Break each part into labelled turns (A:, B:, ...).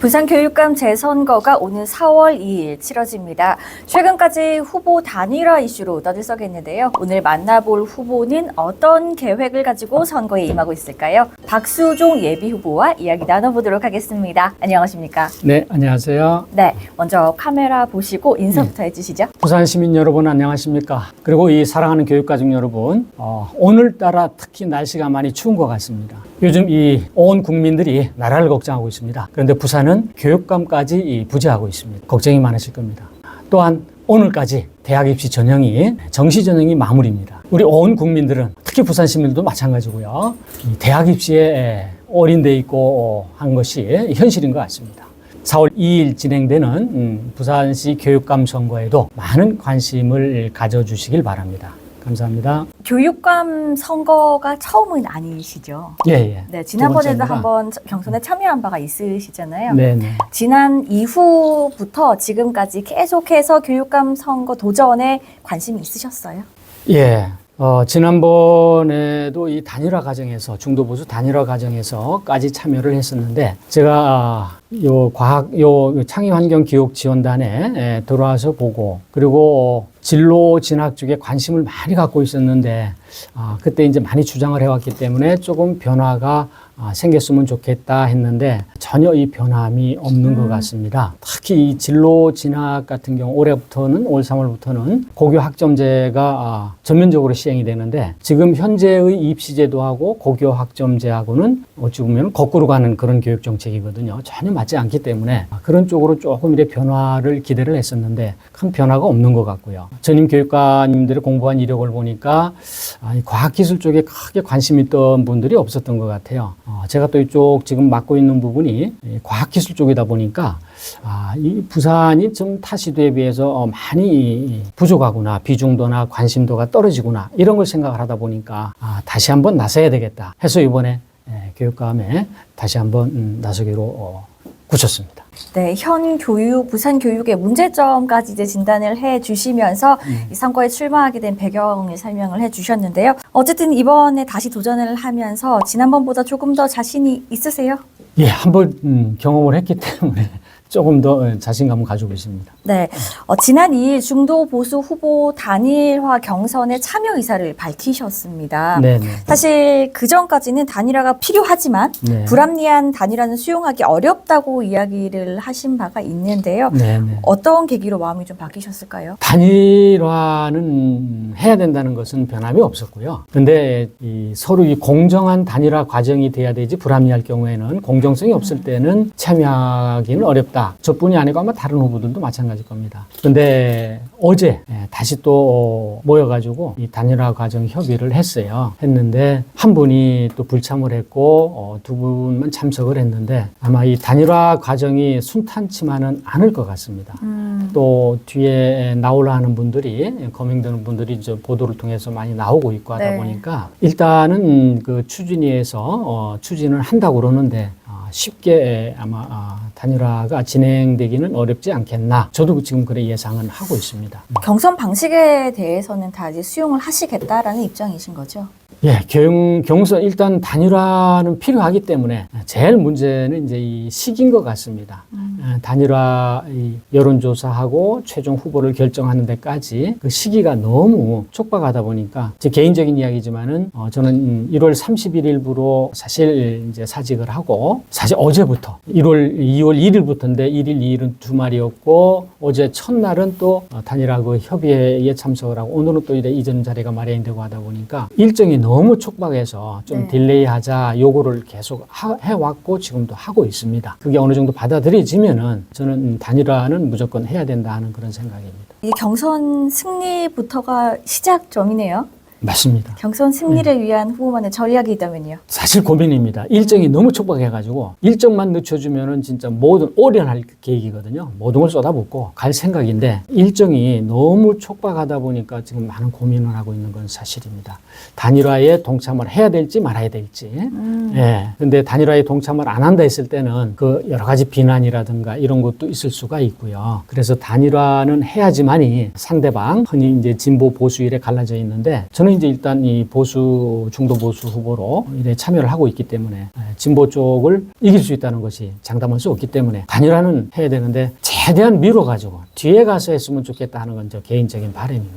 A: 부산교육감 재선거가 오는 4월 2일 치러집니다. 최근까지 후보 단일화 이슈로 떠들썩했는데요. 오늘 만나볼 후보는 어떤 계획을 가지고 선거에 임하고 있을까요? 박수종 예비 후보와 이야기 나눠보도록 하겠습니다. 안녕하십니까?
B: 네, 안녕하세요.
A: 네, 먼저 카메라 보시고 인사부터 해주시죠.
B: 부산 시민 여러분 안녕하십니까? 그리고 이 사랑하는 교육가족 여러분, 어, 오늘따라 특히 날씨가 많이 추운 것 같습니다. 요즘 이 온 국민들이 나라를 걱정하고 있습니다. 그런데 부산은 교육감까지 이 부재하고 있습니다. 걱정이 많으실 겁니다. 또한 오늘까지 대학 입시 전형이 정시 전형이 마무리입니다. 우리 온 국민들은 특히 부산 시민들도 마찬가지고요. 이 대학 입시에 올인돼 있고 한 것이 현실인 것 같습니다. 4월 2일 진행되는 음, 부산시 교육감 선거에도 많은 관심을 가져주시길 바랍니다. 감사합니다.
A: 교육감 선거가 처음은 아니시죠?
B: 예, 예.
A: 네, 지난번에도
B: 번째입니다.
A: 한번 경선에 참여한 바가 있으시잖아요.
B: 네, 네.
A: 지난 이후부터 지금까지 계속해서 교육감 선거 도전에 관심이 있으셨어요?
B: 예. 어, 지난번에도 이 단일화 과정에서 중도 보수 단일화 과정에서까지 참여를 했었는데 제가 아, 요 과학 요 창의환경 기획 지원단에 에, 들어와서 보고 그리고 진로 진학 쪽에 관심을 많이 갖고 있었는데 아, 그때 이제 많이 주장을 해왔기 때문에 조금 변화가 아, 생겼으면 좋겠다 했는데 전혀 이 변함이 없는 것 같습니다. 특히 이 진로 진학 같은 경우 올해부터는 올 3월부터는 고교 학점제가 아, 전면적으로 시행이 되는데 지금 현재의 입시 제도하고 고교 학점제하고는 어찌 보면 거꾸로 가는 그런 교육 정책이거든요. 전혀 맞지 않기 때문에 그런 쪽으로 조금 이래 변화를 기대를 했었는데 큰 변화가 없는 것 같고요. 전임 교육가님들의 공부한 이력을 보니까 아, 이 과학기술 쪽에 크게 관심 있던 분들이 없었던 것 같아요. 어, 제가 또 이쪽 지금 맡고 있는 부분이 이 과학기술 쪽이다 보니까 아, 이 부산이 좀 타시도에 비해서 어, 많이 부족하구나 비중도나 관심도가 떨어지구나 이런 걸 생각을 하다 보니까 아, 다시 한번 나서야 되겠다 해서 이번에 예, 교육감에 다시 한번 음, 나서기로 어, 굳혔습니다.
A: 네, 현 교육, 부산 교육의 문제점까지 이제 진단을 해 주시면서 이 선거에 출마하게 된 배경을 설명을 해 주셨는데요. 어쨌든 이번에 다시 도전을 하면서 지난번보다 조금 더 자신이 있으세요?
B: 예, 한번 음, 경험을 했기 때문에 조금 더 어, 자신감을 가지고 있습니다.
A: 네, 어, 지난 2일 중도 보수 후보 단일화 경선에 참여 의사를 밝히셨습니다.
B: 네, 네.
A: 사실 그 전까지는 단일화가 필요하지만
B: 네.
A: 불합리한 단일화는 수용하기 어렵다고 이야기를 하신 바가 있는데요.
B: 네, 네.
A: 어떤 계기로 마음이 좀 바뀌셨을까요?
B: 단일화는 해야 된다는 것은 변함이 없었고요. 근데 이 서로 이 공정한 단일화 과정이 돼야 되지 불합리할 경우에는 공정성이 없을 때는 참여하기는 어렵다. 저뿐이 아니고 아마 다른 후보들도 마찬가지일 겁니다. 근데 어제 예, 다시 또 모여가지고 이 단일화 과정 협의를 했어요. 했는데 한 분이 또 불참을 했고 어, 두 분만 참석을 했는데 아마 이 단일화 과정이 순탄치만은 않을 것 같습니다.
A: 음,
B: 또 뒤에 나오려 하는 분들이 거명되는 분들이 이제 보도를 통해서 많이 나오고 있고 하다
A: 네.
B: 보니까 일단은 그 추진위에서 어, 추진을 한다고 그러는데 아, 쉽게 아마 아, 단일화가 진행되기는 어렵지 않겠나 저도 지금 그래 예상은 하고 있습니다.
A: 경선 방식에 대해서는 다 이제 수용을 하시겠다라는 입장이신 거죠?
B: 예, 경, 경선 일단 단일화는 필요하기 때문에 제일 문제는 이제 이 시기인 것 같습니다. 예, 단일화 이 여론조사하고 최종 후보를 결정하는 데까지 그 시기가 너무 촉박하다 보니까 제 개인적인 이야기지만은 어, 저는 음, 1월 31일부로 사실 이제 사직을 하고 사실 어제부터 1월 2월 1일부터인데 1일 2일은 주말이었고 어제 첫날은 또 어, 단일화 그 협의회에 참석을 하고 오늘은 또 이래 이전 자리가 마련되고 하다 보니까 일정이 너무 촉박해서 좀
A: 네.
B: 딜레이하자 요구를 계속 하- 해왔고 지금도 하고 있습니다. 그게 어느 정도 받아들여지면 은 저는 음, 단일화는 무조건 해야 된다 하는 그런 생각입니다.
A: 이게 경선 승리부터가 시작점이네요.
B: 맞습니다.
A: 경선 승리를 위한 후보만의 전략이 있다면요.
B: 사실 고민입니다. 일정이 너무 촉박해가지고 일정만 늦춰주면은 진짜 모든 올인할 계획이거든요. 모든 걸 쏟아붓고 갈 생각인데 일정이 너무 촉박하다 보니까 지금 많은 고민을 하고 있는 건 사실입니다. 단일화에 동참을 해야 될지 말아야 될지.
A: 음,
B: 예. 근데 단일화에 동참을 안 한다 했을 때는 그 여러 가지 비난이라든가 이런 것도 있을 수가 있고요. 그래서 단일화는 해야지만이 상대방 흔히 이제 진보 보수 일에 갈라져 있는데 저는 저는 이제 일단 이 보수 중도 보수 후보로 이래 참여를 하고 있기 때문에 에, 진보 쪽을 이길 수 있다는 것이 장담할 수 없기 때문에 단일화는 해야 되는데 최대한 미뤄 가지고 뒤에 가서 했으면 좋겠다 하는 건 저 개인적인 바람입니다.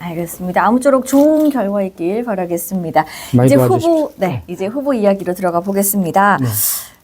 A: 알겠습니다. 아무쪼록 좋은 결과 있길 바라겠습니다. 이제
B: 도와주십시오.
A: 후보, 네, 이제 후보 이야기로 들어가 보겠습니다.
B: 네.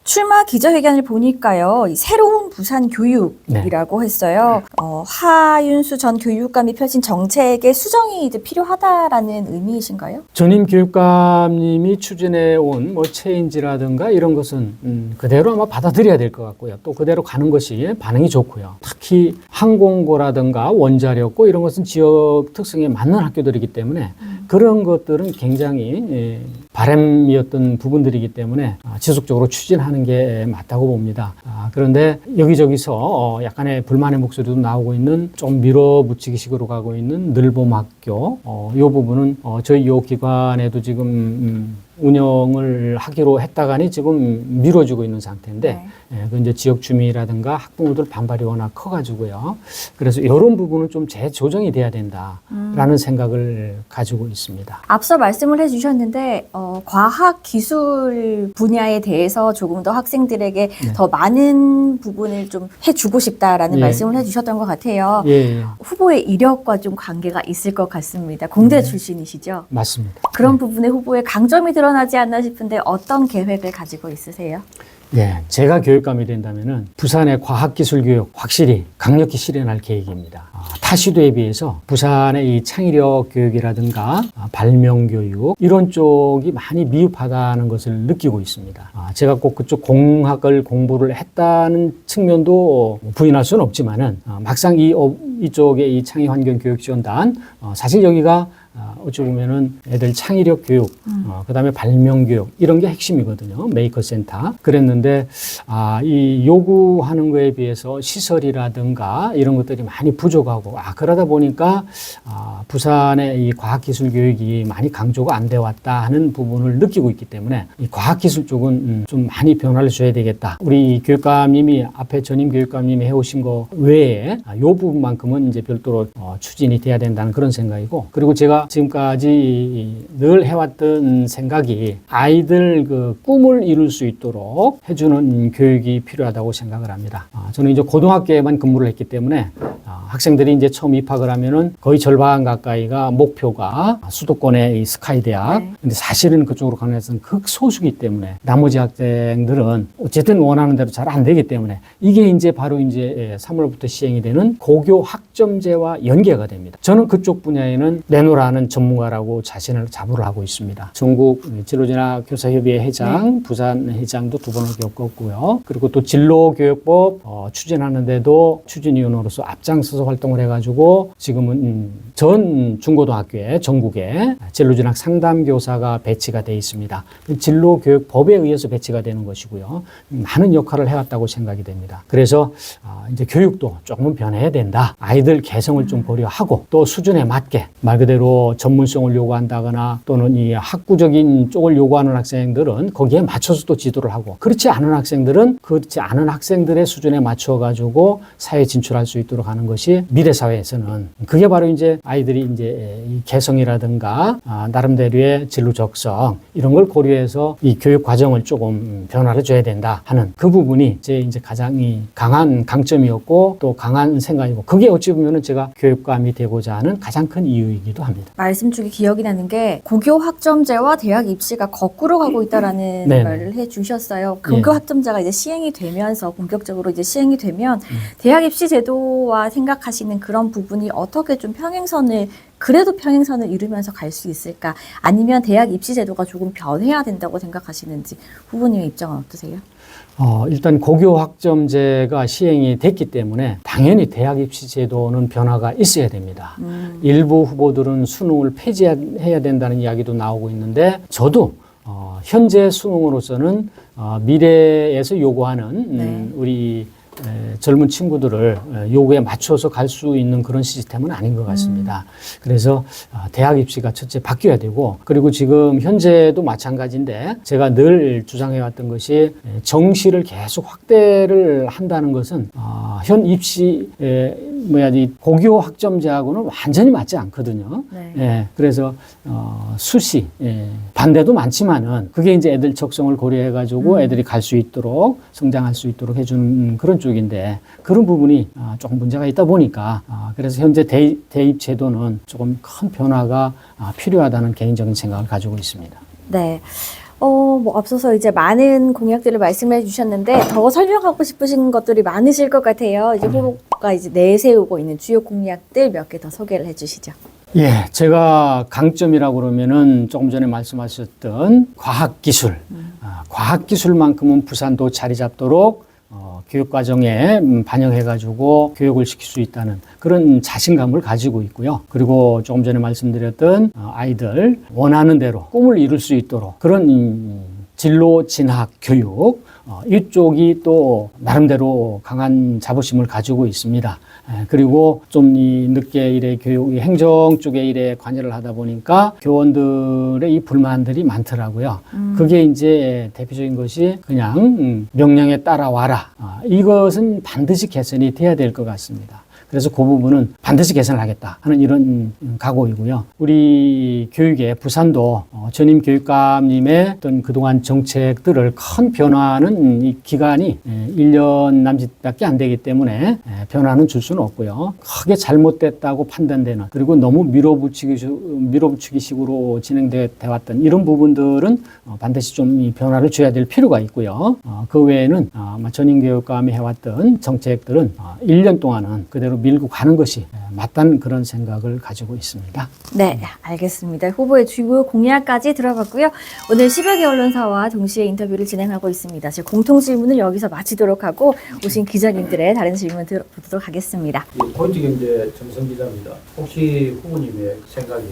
A: 출마 기자회견을 보니까요, 이 새로운 부산 교육이라고 했어요. 어, 하윤수 전 교육감이 펼친 정책의 수정이 이제 필요하다라는 의미이신가요?
B: 전임 교육감님이 추진해 온뭐 체인지라든가 이런 것은 음, 그대로 아마 받아들여야 될 것 같고요. 또 그대로 가는 것이 반응이 좋고요. 특히 항공고라든가 원자력고 이런 것은 지역 특성에 맞는 학교들이기 때문에 그런 것들은 굉장히 예, 바람이었던 부분들이기 때문에 아, 지속적으로 추진하는 게 맞다고 봅니다. 아, 그런데 여기저기서 어, 약간의 불만의 목소리도 나오고 있는 좀 밀어붙이기식으로 가고 있는 늘봄학교 어, 이 부분은 어, 저희 요 기관에도 지금 음, 운영을 하기로 했다가니 지금 미뤄지고 있는 상태인데
A: 네.
B: 예, 그 이제 지역 주민이라든가 학부모들 반발이 워낙 커가지고요. 그래서 이런 부분은 좀 재조정이 돼야 된다라는 생각을 가지고 있습니다.
A: 앞서 말씀을 해주셨는데 어, 과학 기술 분야에 대해서 조금 더 학생들에게
B: 네.
A: 더 많은 부분을 좀 해주고 싶다라는
B: 예.
A: 말씀을 해주셨던 것 같아요.
B: 예, 예,
A: 후보의 이력과 좀 관계가 있을 것 같습니다. 공대
B: 네.
A: 출신이시죠?
B: 맞습니다.
A: 그런 부분에 후보의 강점이 드러나지 않나 싶은데 어떤 계획을 가지고 있으세요?
B: 예, 제가 교육감이 된다면은 부산의 과학기술 교육 확실히 강력히 실현할 계획입니다. 아, 타 시도에 비해서 부산의 이 창의력 교육이라든가 아, 발명 교육 이런 쪽이 많이 미흡하다는 것을 느끼고 있습니다. 아, 제가 꼭 그쪽 공학을 공부를 했다는 측면도 부인할 수는 없지만은 아, 막상 이 업- 이쪽의 이 창의환경 교육 지원단 어, 사실 여기가 아, 어찌 보면은 애들 창의력 교육, 어, 그 다음에 발명 교육, 이런 게 핵심이거든요. 메이커 센터. 그랬는데, 아, 이 요구하는 거에 비해서 시설이라든가 이런 것들이 많이 부족하고, 아, 그러다 보니까, 아, 부산의 이 과학기술 교육이 많이 강조가 안 돼 왔다 하는 부분을 느끼고 있기 때문에, 이 과학기술 쪽은 음, 좀 많이 변화를 줘야 되겠다. 우리 교육감님이 앞에 전임 교육감님이 해오신 거 외에, 아, 요 부분만큼은 이제 별도로 어, 추진이 돼야 된다는 그런 생각이고, 그리고 제가 지금까지 늘 해왔던 생각이 아이들 그 꿈을 이룰 수 있도록 해주는 교육이 필요하다고 생각을 합니다. 아, 저는 이제 고등학교에만 근무를 했기 때문에 아, 학생들이 이제 처음 입학을 하면은 거의 절반 가까이가 목표가 수도권의 이 스카이 대학.
A: 네.
B: 근데 사실은 그쪽으로 가는 것은 극소수기 때문에 나머지 학생들은 어쨌든 원하는 대로 잘 안 되기 때문에 이게 이제 바로 이제 3월부터 시행이 되는 고교 학점제와 연계가 됩니다. 저는 그쪽 분야에는 내노라 는 전문가라고 자신을 자부를 하고 있습니다. 전국 진로진학 교사협의회 회장, 부산 회장도 두 번을 겪었고요. 그리고 또 진로교육법 어, 추진하는데도 추진위원으로서 앞장서서 활동을 해가지고 지금은 음, 전 중고등학교에 전국에 진로진학 상담교사가 배치가 돼 있습니다. 진로교육법에 의해서 배치가 되는 것이고요. 많은 역할을 해왔다고 생각이 됩니다. 그래서 아, 이제 교육도 조금은 변해야 된다. 아이들 개성을 좀 고려하고 또 수준에 맞게 말 그대로 전문성을 요구한다거나 또는 이 학구적인 쪽을 요구하는 학생들은 거기에 맞춰서 또 지도를 하고 그렇지 않은 학생들은 그렇지 않은 학생들의 수준에 맞춰 가지고 사회에 진출할 수 있도록 하는 것이 미래 사회에서는 그게 바로 이제 아이들이 이제 이 개성이라든가 아, 나름대로의 진로 적성 이런 걸 고려해서 이 교육 과정을 조금 변화를 줘야 된다 하는 그 부분이 제 이제 가장 이 강한 강점이었고 또 강한 생각이고 그게 어찌 보면은 제가 교육감이 되고자 하는 가장 큰 이유이기도 합니다.
A: 말씀 중에 기억이 나는 게 고교 학점제와 대학 입시가 거꾸로 가고 있다라는
B: 네네.
A: 말을 해주셨어요. 고교
B: 예.
A: 학점제가 이제 시행이 되면서 본격적으로 이제 시행이 되면 대학 입시 제도와 생각하시는 그런 부분이 어떻게 좀 평행선을 그래도 평행선을 이루면서 갈 수 있을까? 아니면 대학 입시 제도가 조금 변해야 된다고 생각하시는지 후보님의 입장은 어떠세요?
B: 어, 일단 고교 학점제가 시행이 됐기 때문에 당연히 대학 입시 제도는 변화가 있어야 됩니다.
A: 음,
B: 일부 후보들은 수능을 폐지해야 된다는 이야기도 나오고 있는데 저도 어, 현재 수능으로서는 어, 미래에서 요구하는 음,
A: 네.
B: 우리 에, 젊은 친구들을 에, 요구에 맞춰서 갈 수 있는 그런 시스템은 아닌 것 같습니다. 그래서 어, 대학 입시가 첫째 바뀌어야 되고 그리고 지금 현재도 마찬가지인데 제가 늘 주장해왔던 것이 에, 정시를 계속 확대를 한다는 것은 어, 현 입시 에, 뭐야 이 고교 학점제하고는 완전히 맞지 않거든요.
A: 네.
B: 예, 그래서 어, 수시 예, 반대도 많지만은 그게 이제 애들 적성을 고려해 가지고
A: 음.
B: 애들이 갈 수 있도록 성장할 수 있도록 해주는 그런 쪽인데 그런 부분이 아, 조금 문제가 있다 보니까 아, 그래서 현재 대입, 대입 제도는 조금 큰 변화가 아, 필요하다는 개인적인 생각을 가지고 있습니다.
A: 네. 어, 뭐 앞서서 이제 많은 공약들을 말씀해 주셨는데 더 설명하고 싶으신 것들이 많으실 것 같아요. 이제 후보가 이제 내세우고 있는 주요 공약들 몇 개 더 소개를 해 주시죠.
B: 예, 제가 강점이라고 그러면은 조금 전에 말씀하셨던 과학기술, 아, 과학기술만큼은 부산도 자리 잡도록 어, 교육 과정에 음, 반영해가지고 교육을 시킬 수 있다는 그런 자신감을 가지고 있고요. 그리고 조금 전에 말씀드렸던 어, 아이들 원하는 대로 꿈을 이룰 수 있도록 그런 음, 진로 진학 교육 어, 이쪽이 또 나름대로 강한 자부심을 가지고 있습니다. 에, 그리고 좀 이 늦게 일의 교육, 이 행정 쪽의 일에 관여를 하다 보니까 교원들의 이 불만들이 많더라고요. 그게 이제 대표적인 것이 그냥 음, 명령에 따라와라. 아, 이것은 반드시 개선이 돼야 될 것 같습니다. 그래서 그 부분은 반드시 개선을 하겠다 하는 이런 음, 각오이고요. 우리 교육에 부산도 어, 전임 교육감님의 어떤 그동안 정책들을 큰 변화는 이 기간이 예, 1년 남짓밖에 안 되기 때문에 예, 변화는 줄 수는 없고요. 크게 잘못됐다고 판단되는 그리고 너무 밀어붙이기, 밀어붙이기 식으로 진행돼 왔던 이런 부분들은 어, 반드시 좀이 변화를 줘야 될 필요가 있고요. 어, 그 외에는 전임 교육감이 해왔던 정책들은 어, 1년 동안은 그대로 밀고 가는 것이 예, 맞다는 그런 생각을 가지고 있습니다.
A: 네, 알겠습니다. 후보의 주요 공약까지 들어봤고요. 오늘 10여 개 언론사와 동시에 인터뷰를 진행하고 있습니다. 제 공통 질문을 여기서 마치도록 하고 오신 기자님들의 다른 질문 들어보도록 하겠습니다.
C: 예, 포인트 경제 정성 기자입니다. 혹시 후보님의 생각에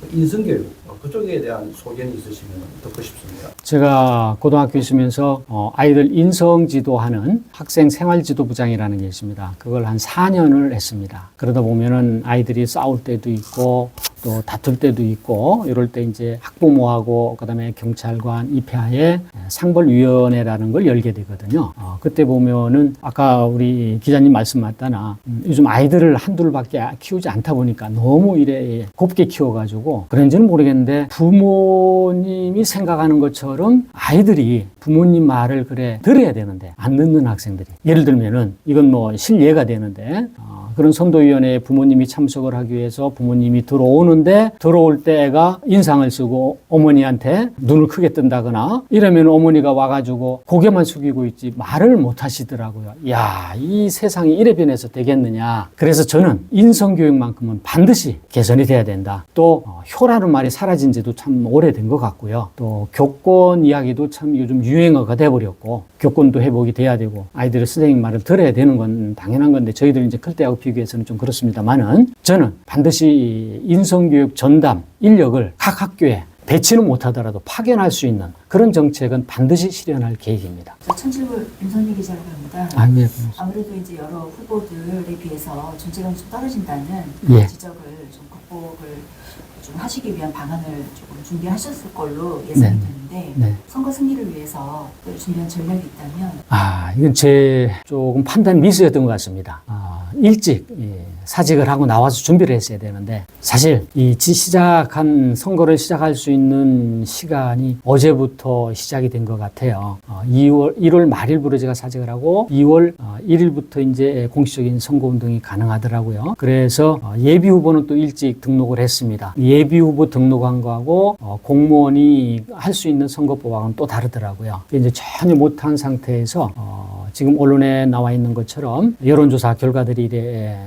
C: 그 인성교육 어, 그쪽에 대한 소견이 있으시면 듣고 싶습니다.
B: 제가 고등학교 있으면서 어, 아이들 인성 지도하는 학생 생활 지도부장이라는 게 있습니다. 그걸 한 4년을 했습니다. 그러다 보면은 아이들이 싸울 때도 있고 또 다툴 때도 있고 이럴 때 이제 학부모하고 그다음에 경찰관 입회하에 상벌위원회라는 걸 열게 되거든요. 어, 그때 보면은 아까 우리 기자님 말씀 맞다나 음, 요즘 아이들을 한둘밖에 키우지 않다 보니까 너무 이래 곱게 키워가지고 그런지는 모르겠는데 부모님이 생각하는 것처럼 아이들이 부모님 말을 그래 들어야 되는데 안 듣는 학생들이. 예를 들면은 이건 뭐 실례가 되는데 어, 그런 선도위원회에 부모님이 참석을 하기 위해서 부모님이 들어오는데 들어올 때 애가 인상을 쓰고 어머니한테 눈을 크게 뜬다거나 이러면 어머니가 와가지고 고개만 숙이고 있지 말을 못 하시더라고요. 야, 이 세상이 이래 변해서 되겠느냐. 그래서 저는 인성교육만큼은 반드시 개선이 돼야 된다. 또 어, 효라는 말이 사라진 지도 참 오래된 것 같고요. 또 교권 이야기도 참 요즘 유행어가 돼버렸고 교권도 회복이 돼야 되고 아이들의 선생님 말을 들어야 되는 건 당연한 건데 저희들 이제 클 때하고 비교해서는 좀 그렇습니다만은 저는 반드시 인성교육 전담 인력을 각 학교에 배치는 못하더라도 파견할 수 있는 그런 정책은 반드시 실현할 계획입니다.
D: 저 천칠구 윤선미 기자라고 합니다.
B: 아, 네.
D: 아무래도 이제 여러 후보들에 비해서 존재감이 좀 떨어진다는
B: 예.
D: 지적을 좀 극복을 좀 하시기 위한 방안을 조금 준비하셨을 걸로 예상이
B: 네.
D: 되는데
B: 네.
D: 선거 승리를 위해서 또 준비한 전략이 있다면
B: 아, 이건 제 조금 판단 미스였던 것 같습니다. 아, 일찍 예, 사직을 하고 나와서 준비를 했어야 되는데 사실 이 지- 시작한 선거를 시작할 수 있는 시간이 어제부터 시작이 된 것 같아요. 어, 2월 1월 말일부터 제가 사직을 하고 2월 어, 1일부터 이제 공식적인 선거 운동이 가능하더라고요. 그래서 어, 예비 후보는 또 일찍 등록을 했습니다. 예비 후보 등록한 거하고 어, 공무원이 할 수 있는 선거법하고는 또 다르더라고요. 이제 전혀 못한 상태에서 어, 지금 언론에 나와 있는 것처럼 여론조사 결과들이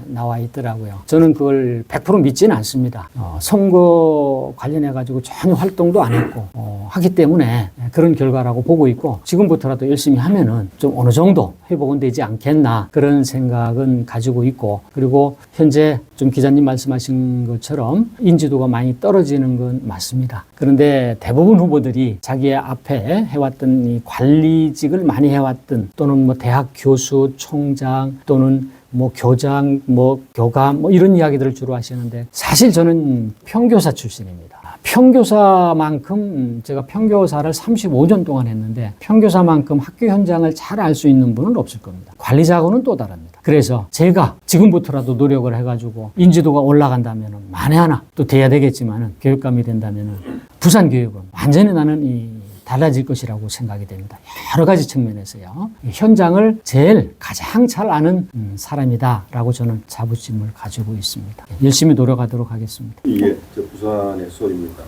B: 나와 있더라고요. 저는 그걸 100% 믿지는 않습니다. 어, 선거 관련해 가지고 전혀 활동도 안 했고 어, 하기 때문에 그런 결과라고 보고 있고 지금부터라도 열심히 하면은 좀 어느 정도 회복은 되지 않겠나 그런 생각은 가지고 있고 그리고 현재 좀 기자님 말씀하신 것처럼 인지도가 많이 떨어지는 건 맞습니다. 그런데 대부분 후보들이 자기의 앞에 해왔던 이 관리직을 많이 해왔던 또는 뭐 대학 교수, 총장 또는 뭐 교장, 뭐 교감 뭐 이런 이야기들을 주로 하시는데 사실 저는 평교사 출신입니다. 평교사만큼 음, 제가 평교사를 35년 동안 했는데 평교사만큼 학교 현장을 잘 알 수 있는 분은 없을 겁니다. 관리자하고는 또 다릅니다. 그래서 제가 지금부터라도 노력을 해가지고 인지도가 올라간다면 만에 하나 또 돼야 되겠지만은 교육감이 된다면은 부산 교육은 완전히 나는 이 달라질 것이라고 생각이 됩니다. 여러 가지 측면에서요. 이 현장을 제일 가장 잘 아는 음, 사람이다라고 저는 자부심을 가지고 있습니다. 열심히 노력하도록 하겠습니다.
E: 이게 저 부산의 수업입니다.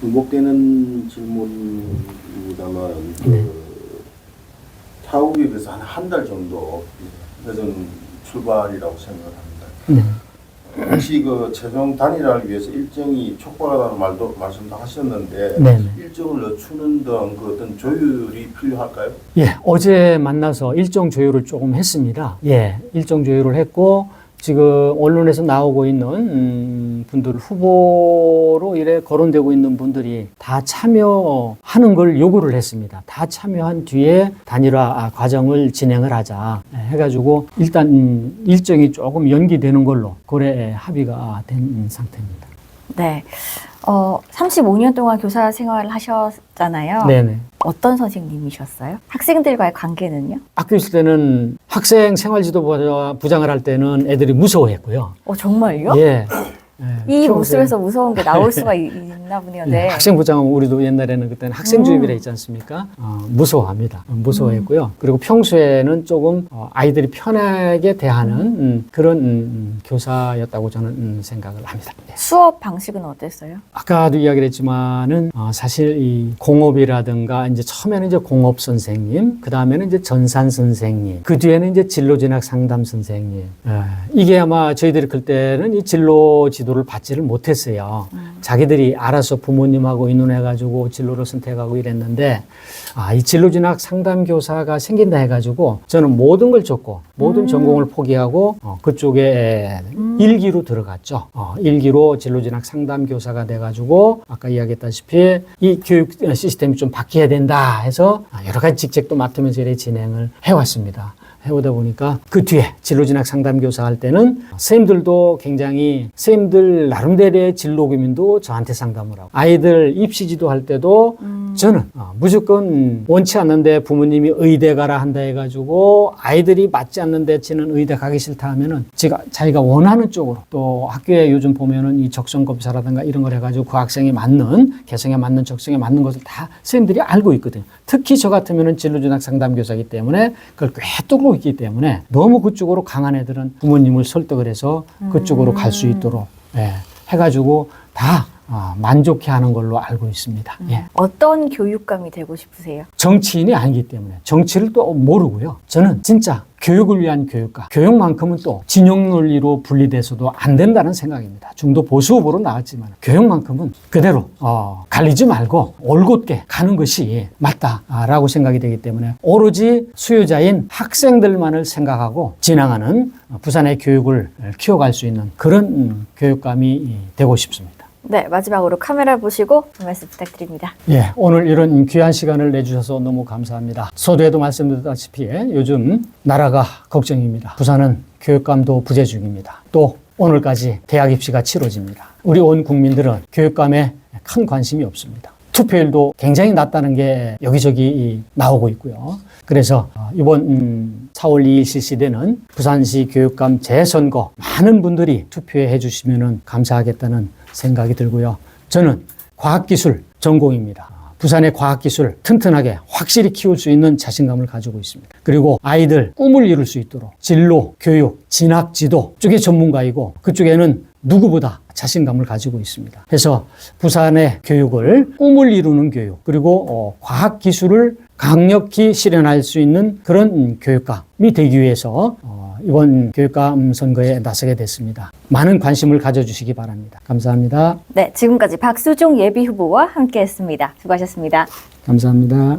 E: 중복되는 질문입니다만 그 차후에 비해서 한 한 달 정도 늦은 출발이라고 생각을 합니다.
B: 네.
E: 혹시 그 최종 단일화를 위해서 일정이 촉박하다는 말도 말씀도 하셨는데
B: 네네.
E: 일정을 늦추는 등 그 어떤 조율이 필요할까요?
B: 예, 어제 만나서 일정 조율을 조금 했습니다. 예, 일정 조율을 했고, 지금 언론에서 나오고 있는 음, 분들, 후보로 이래 거론되고 있는 분들이 다 참여하는 걸 요구를 했습니다. 다 참여한 뒤에 단일화 아, 과정을 진행을 하자 예, 해가지고 일단 음, 일정이 조금 연기되는 걸로 고래 합의가 된 음, 상태입니다.
A: 네. 어, 35년 동안 교사 생활을 하셨잖아요.
B: 네네.
A: 어떤 선생님이셨어요? 학생들과의 관계는요?
B: 학교 있을 때는 학생 생활지도 부장을 할 때는 애들이 무서워했고요.
A: 어, 정말요?
B: 예. 예,
A: 이 모습에서 무서운 게 나올 수가 있- 있나 보네요.
B: 네,
A: 네.
B: 학생부장은 우리도 옛날에는 그때는 학생주입이라
A: 음.
B: 있지 않습니까? 어, 무서워합니다. 어, 무서워했고요. 그리고 평소에는 조금 어, 아이들이 편하게 대하는 음, 그런 음, 음, 교사였다고 저는 음, 생각을 합니다. 네.
A: 수업 방식은 어땠어요?
B: 아까도 이야기를 했지만은 어, 사실 이 공업이라든가 이제 처음에는 이제 공업 선생님, 그 다음에는 이제 전산 선생님, 그 뒤에는 이제 진로 진학 상담 선생님. 예, 이게 아마 저희들이 클 때는 이 진로 지도 를 받지를 못했어요. 자기들이 알아서 부모님하고 의논해가지고 진로를 선택하고 이랬는데 아, 이 진로 진학 상담 교사가 생긴다 해가지고 저는 모든 걸 줬고 모든 전공을 포기하고 어, 그쪽에 일기로 들어갔죠. 어, 일기로 진로 진학 상담 교사가 돼가지고 아까 이야기했다시피 이 교육 시스템이 좀 바뀌어야 된다 해서 아, 여러 가지 직책도 맡으면서 이렇게 진행을 해왔습니다. 해오다 보니까 그 뒤에 진로진학 상담교사 할 때는 선생님들도 굉장히 선생님들 나름대로의 진로 고민도 저한테 상담을 하고 아이들 입시 지도할 때도 저는 어, 무조건 원치 않는데 부모님이 의대 가라 한다 해가지고 아이들이 맞지 않는데 지는 의대 가기 싫다 하면은 제가 자기가 원하는 쪽으로 또 학교에 요즘 보면은 이 적성 검사라든가 이런 걸 해가지고 그 학생에 맞는 개성에 맞는 적성에 맞는 것을 다 선생님들이 알고 있거든요. 특히 저 같으면은 진로진학 상담교사이기 때문에 그걸 꿰뚫고 있기 때문에 너무 그쪽으로 강한 애들은 부모님을 설득을 해서 그쪽으로 갈 수 있도록 예, 해가지고 다 아, 만족해 하는 걸로 알고 있습니다. 예.
A: 어떤 교육감이 되고 싶으세요?
B: 정치인이 아니기 때문에 정치를 또 모르고요. 저는 진짜 교육을 위한 교육가, 교육만큼은 또 진영 논리로 분리돼서도 안 된다는 생각입니다. 중도 보수 후보로 나왔지만 교육만큼은 그대로 어, 갈리지 말고 올곧게 가는 것이 맞다라고 생각이 되기 때문에 오로지 수요자인 학생들만을 생각하고 진행하는 부산의 교육을 키워갈 수 있는 그런 음, 교육감이 되고 싶습니다.
A: 네, 마지막으로 카메라 보시고 한 말씀 부탁드립니다.
B: 예, 오늘 이런 귀한 시간을 내주셔서 너무 감사합니다. 서두에도 말씀드렸다시피 요즘 나라가 걱정입니다. 부산은 교육감도 부재 중입니다. 또 오늘까지 대학 입시가 치러집니다. 우리 온 국민들은 교육감에 큰 관심이 없습니다. 투표율도 굉장히 낮다는 게 여기저기 나오고 있고요. 그래서 어, 이번 음, 4월 2일 실시되는 부산시 교육감 재선거 많은 분들이 투표해 주시면 감사하겠다는 생각이 들고요. 저는 과학기술 전공입니다. 부산의 과학기술 튼튼하게 확실히 키울 수 있는 자신감을 가지고 있습니다. 그리고 아이들 꿈을 이룰 수 있도록 진로, 교육, 진학, 지도 쪽의 전문가이고 그쪽에는 누구보다 자신감을 가지고 있습니다. 그래서 부산의 교육을 꿈을 이루는 교육 그리고 어, 과학 기술을 강력히 실현할 수 있는 그런 음, 교육감이 되기 위해서 어, 이번 교육감 선거에 나서게 됐습니다. 많은 관심을 가져주시기 바랍니다. 감사합니다.
A: 네, 지금까지 박수종 예비 후보와 함께했습니다. 수고하셨습니다.
B: 감사합니다.